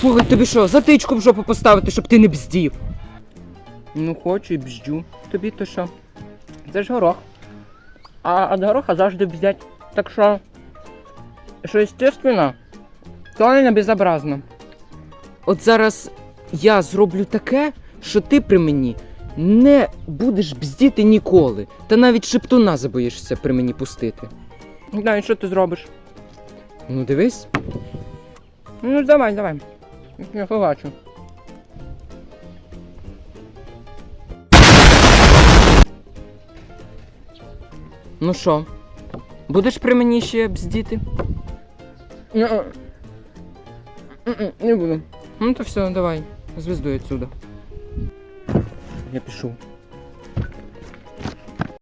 Слухай, тобі що, затичку в жопу поставити, щоб ти не бздів? Ну хочу і бздю. Тобі то що? Це ж горох. А від гороха завжди бздять. Так що, що естественно, то не безобразно. От зараз я зроблю таке, що ти при мені не будеш бздіти ніколи. Та навіть шептуна забоїшся при мені пустити. Да, і що ти зробиш? Ну дивись. Ну давай, давай. Я побачу. Ну що, будеш при мені ще бздіти? Не, не буду. Ну то все, давай. звіздуй отсюда. Я пішов.